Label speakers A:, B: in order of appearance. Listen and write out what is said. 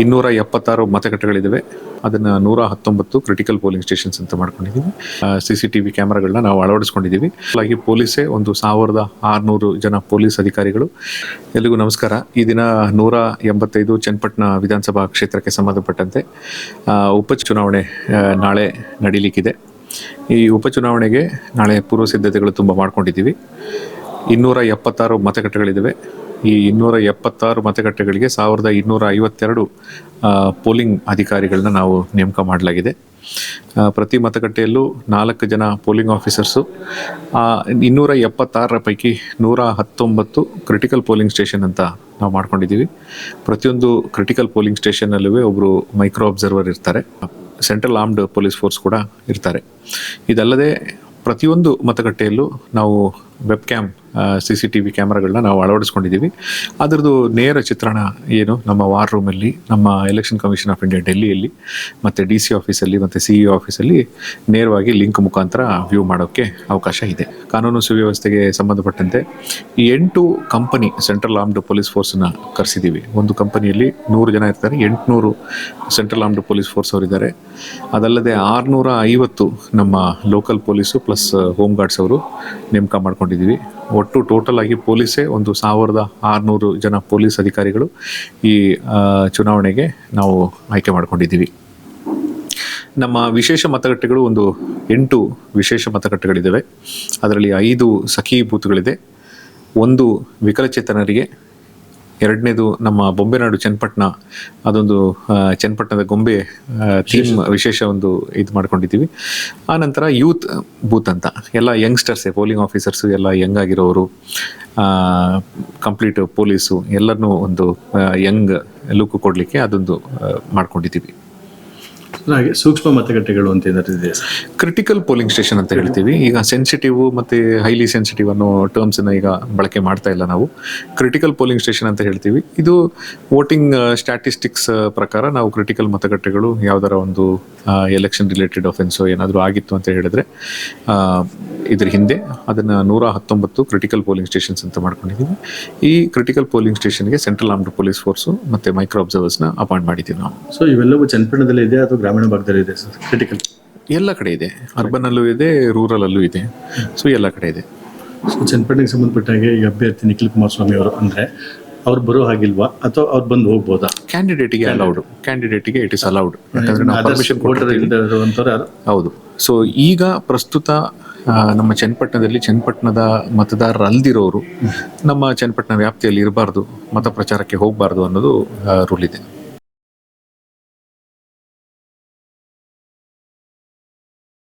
A: ಇನ್ನೂರ ಎಪ್ಪತ್ತಾರು ಮತಗಟ್ಟೆಗಳಿದ್ದಾವೆ ಅದನ್ನು ನೂರ ಹತ್ತೊಂಬತ್ತು ಕ್ರಿಟಿಕಲ್ ಪೋಲಿಂಗ್ ಸ್ಟೇಷನ್ಸ್ ಅಂತ ಮಾಡ್ಕೊಂಡಿದ್ದೀವಿ ಸಿ ಸಿ ಟಿ ವಿ ಕ್ಯಾಮ್ರಾಗಳನ್ನ ನಾವು ಅಳವಡಿಸ್ಕೊಂಡಿದ್ದೀವಿ ಹಾಗಾಗಿ ಪೊಲೀಸೇ ಒಂದು ಸಾವಿರದ ಆರುನೂರು ಜನ ಪೊಲೀಸ್ ಅಧಿಕಾರಿಗಳು. ಎಲ್ಲಿಗೂ ನಮಸ್ಕಾರ. ಈ ದಿನ ನೂರ ಎಂಬತ್ತೈದು ಚನ್ನಪಟ್ಟಣ ವಿಧಾನಸಭಾ ಕ್ಷೇತ್ರಕ್ಕೆ ಸಂಬಂಧಪಟ್ಟಂತೆ ಉಪಚುನಾವಣೆ ನಾಳೆ ನಡೀಲಿಕ್ಕಿದೆ. ಈ ಉಪಚುನಾವಣೆಗೆ ನಾಳೆ ಪೂರ್ವ ಸಿದ್ಧತೆಗಳು ತುಂಬ ಮಾಡ್ಕೊಂಡಿದ್ದೀವಿ ಇನ್ನೂರ ಎಪ್ಪತ್ತಾರು ಮತಗಟ್ಟೆಗಳಿದ್ದಾವೆ ಈ ಇನ್ನೂರ ಎಪ್ಪತ್ತಾರು ಮತಗಟ್ಟೆಗಳಿಗೆ ಸಾವಿರದ ಇನ್ನೂರ ಐವತ್ತೆರಡು ಪೋಲಿಂಗ್ ಅಧಿಕಾರಿಗಳನ್ನ ನಾವು ನೇಮಕ ಮಾಡಲಾಗಿದೆ. ಪ್ರತಿ ಮತಗಟ್ಟೆಯಲ್ಲೂ ನಾಲ್ಕು ಜನ ಪೋಲಿಂಗ್ ಆಫೀಸರ್ಸು ಇನ್ನೂರ ಎಪ್ಪತ್ತಾರರ ಪೈಕಿ ನೂರ ಹತ್ತೊಂಬತ್ತು ಕ್ರಿಟಿಕಲ್ ಪೋಲಿಂಗ್ ಸ್ಟೇಷನ್ ಅಂತ ನಾವು ಮಾಡ್ಕೊಂಡಿದ್ದೀವಿ. ಪ್ರತಿಯೊಂದು ಕ್ರಿಟಿಕಲ್ ಪೋಲಿಂಗ್ ಸ್ಟೇಷನ್ನಲ್ಲೂ ಒಬ್ಬರು ಮೈಕ್ರೋ ಅಬ್ಸರ್ವರ್ ಇರ್ತಾರೆ. ಸೆಂಟ್ರಲ್ ಆರ್ಮ್ಡ್ ಪೊಲೀಸ್ ಫೋರ್ಸ್ ಕೂಡ ಇರ್ತಾರೆ. ಇದಲ್ಲದೆ ಪ್ರತಿಯೊಂದು ಮತಗಟ್ಟೆಯಲ್ಲೂ ನಾವು web cam C C T V ಕ್ಯಾಮ್ರಾಗಳನ್ನ ನಾವು ಅಳವಡಿಸ್ಕೊಂಡಿದ್ದೀವಿ. ಅದರದ್ದು ನೇರ ಚಿತ್ರಣ ಏನು? ನಮ್ಮ ವಾರ್ ರೂಮಲ್ಲಿ ನಮ್ಮ ಎಲೆಕ್ಷನ್ ಕಮಿಷನ್ ಆಫ್ ಇಂಡಿಯಾ ಡೆಲ್ಲಿಯಲ್ಲಿ, ಮತ್ತು ಡಿ ಸಿ ಆಫೀಸಲ್ಲಿ ಮತ್ತು ಸಿ ಇ ಆಫೀಸಲ್ಲಿ ನೇರವಾಗಿ ಲಿಂಕ್ ಮುಖಾಂತರ ವ್ಯೂ ಮಾಡೋಕ್ಕೆ ಅವಕಾಶ ಇದೆ. ಕಾನೂನು ಸುವ್ಯವಸ್ಥೆಗೆ ಸಂಬಂಧಪಟ್ಟಂತೆ ಎಂಟು ಕಂಪನಿ ಸೆಂಟ್ರಲ್ ಆರ್ಮ್ಡ್ ಪೊಲೀಸ್ ಫೋರ್ಸನ್ನ ಕರೆಸಿದ್ದೀವಿ. ಒಂದು ಕಂಪನಿಯಲ್ಲಿ ನೂರು ಜನ ಇರ್ತಾರೆ, ಎಂಟುನೂರು ಸೆಂಟ್ರಲ್ ಆರ್ಮ್ಡ್ ಪೊಲೀಸ್ ಫೋರ್ಸ್ ಅವರಿದ್ದಾರೆ. ಅದಲ್ಲದೆ ಆರುನೂರ ಐವತ್ತು ನಮ್ಮ local police plus home guards ಅವರು ನೇಮಕ ಮಾಡ್ಕೊಂಡಿದ್ದೀವಿ. ಒಟ್ಟು ಟೋಟಲ್ ಆಗಿ ಪೊಲೀಸೇ ಒಂದು ಸಾವಿರದ ಆರುನೂರು ಜನ ಪೊಲೀಸ್ ಅಧಿಕಾರಿಗಳು ಈ ಚುನಾವಣೆಗೆ ನಾವು ಆಯ್ಕೆ ಮಾಡ್ಕೊಂಡಿದ್ದೀವಿ. ನಮ್ಮ ವಿಶೇಷ ಮತಗಟ್ಟೆಗಳು ಒಂದು ಎಂಟು ವಿಶೇಷ ಮತಗಟ್ಟೆಗಳಿದ್ದಾವೆ. ಅದರಲ್ಲಿ ಐದು ಸಖಿ ಬೂತ್ಗಳಿದೆ. ಒಂದು ವಿಕಲಚೇತನರಿಗೆ ಎರಡನೇದು ನಮ್ಮ ಬೊಂಬೆನಾಡು ಚನ್ನಪಟ್ಟಣ ಅದೊಂದು ಚನ್ನಪಟ್ಟಣದ ಗೊಂಬೆ ಥೀಮ್ ವಿಶೇಷ. ಒಂದು ಇದು ಮಾಡ್ಕೊಂಡಿದ್ದೀವಿ. ಆ ನಂತರ ಯೂತ್ ಬೂತ್ ಅಂತ ಎಲ್ಲ ಯಂಗ್ಸ್ಟರ್ಸೇ ಪೋಲಿಂಗ್ ಆಫೀಸರ್ಸು ಎಲ್ಲ ಯಂಗ್ ಆಗಿರೋರು ಕಂಪ್ಲೀಟ್ ಪೊಲೀಸು ಎಲ್ಲರನ್ನೂ ಒಂದು ಯಂಗ್ ಲುಕ್ ಕೊಡಲಿಕ್ಕೆ ಅದೊಂದು ಮಾಡ್ಕೊಂಡಿದ್ದೀವಿ.
B: ಹಾಗೆ ಸೂಕ್ಷ್ಮ ಮತಗಟ್ಟೆಗಳು ಅಂತ ಏನಾದ್ರು ಇದೆ
A: ಕ್ರಿಟಿಕಲ್ ಪೋಲಿಂಗ್ ಸ್ಟೇಷನ್ ಅಂತ ಹೇಳ್ತೀವಿ. ಈಗ ಸೆನ್ಸಿಟಿವ್ ಮತ್ತೆ ಹೈಲಿ ಸೆನ್ಸಿಟಿವ್ ಅನ್ನೋ ಟರ್ಮ್ಸ್ ಈಗ ಬಳಕೆ ಮಾಡ್ತಾ ಇಲ್ಲ ನಾವು. ಕ್ರಿಟಿಕಲ್ ಪೋಲಿಂಗ್ ಸ್ಟೇಷನ್ ಅಂತ ಹೇಳ್ತೀವಿ. ಇದು ವೋಟಿಂಗ್ ಸ್ಟ್ಯಾಟಿಸ್ಟಿಕ್ಸ್ ಪ್ರಕಾರ ನಾವು ಕ್ರಿಟಿಕಲ್ ಮತಗಟ್ಟೆಗಳು ಯಾವ್ದಾರ ಒಂದು ಎಲೆಕ್ಷನ್ ರಿಲೇಟೆಡ್ ಅಫೆನ್ಸ್ ಏನಾದರೂ ಆಗಿತ್ತು ಅಂತ ಹೇಳಿದ್ರೆ ಇದ್ರ ಹಿಂದೆ ಅದನ್ನ ನೂರ ಹತ್ತೊಂಬತ್ತು ಕ್ರಿಟಿಕಲ್ ಪೋಲಿಂಗ್ ಸ್ಟೇಷನ್ಸ್ ಅಂತ ಮಾಡ್ಕೊಂಡಿದ್ದೀವಿ ಈ ಕ್ರಿಟಿಕಲ್ ಪೋಲಿಂಗ್ ಸ್ಟೇಷನ್ಗೆ ಸೆಂಟ್ರಲ್ ಆರ್ಮ್ಡ್ ಪೊಲೀಸ್ ಫೋರ್ಸು ಮತ್ತೆ ಮೈಕ್ರೋ ಅಬ್ಸರ್ವರ್ಸ್ನ ಅಪಾಯಿಂಟ್ ಮಾಡಿದ್ದೀವಿ ನಾವು.
B: ಸೊ ಇವೆಲ್ಲವೂ ಚನ್ನಪಟ್ಟಣದಲ್ಲಿ ಇದೆ ಅಥವಾ ಗ್ರಾಮೀಣ ಭಾಗದಲ್ಲಿ ಇದೆ ಸರ್ ಕ್ರಿಟಿಕಲ್
A: ಎಲ್ಲ ಕಡೆ ಇದೆ. ಅರ್ಬನಲ್ಲೂ ಇದೆ ರೂರಲಲ್ಲೂ ಇದೆ. ಸೊ ಎಲ್ಲ ಕಡೆ ಇದೆ.
B: ಸೊ ಚನ್ನಪಟ್ಟಣಕ್ಕೆ ಸಂಬಂಧಪಟ್ಟ ಹಾಗೆ ಈ ಅಭ್ಯರ್ಥಿ ನಿಖಿಲ್ ಕುಮಾರಸ್ವಾಮಿ ಅವರು ಅಂದ್ರೆ ಅವ್ರು ಬರೋ ಹಾಗಿಲ್ವಾ? ಅಥವಾ ಅವ್ರು ಬಂದು ಹೋಗ್ಬೋದಾ?
A: ಕ್ಯಾಂಡಿಡೇಟಿಗೆ ಅಲೌಡ್ ಕ್ಯಾಂಡಿಡೇಟಿಗೆ ಇಟ್ ಇಸ್ ಅಲೌಡ್ ಯಾಕಂದ್ರೆ ನಾವು ಪರ್ಮಿಷನ್
B: ವೋಟರ್ ಇಲ್ಲದೆ
A: ಹೌದು. ಸೊ ಈಗ ಪ್ರಸ್ತುತ ನಮ್ಮ ಚನ್ನಪಟ್ಟಣದಲ್ಲಿ ಚನ್ನಪಟ್ಟಣದ ಮತದಾರರಲ್ದಿರೋರು ನಮ್ಮ ಚನ್ನಪಟ್ಟಣ ವ್ಯಾಪ್ತಿಯಲ್ಲಿ ಇರಬಾರ್ದು ಮತ ಪ್ರಚಾರಕ್ಕೆ ಹೋಗಬಾರ್ದು ಅನ್ನೋದು ರೂಲ್ ಇದೆ.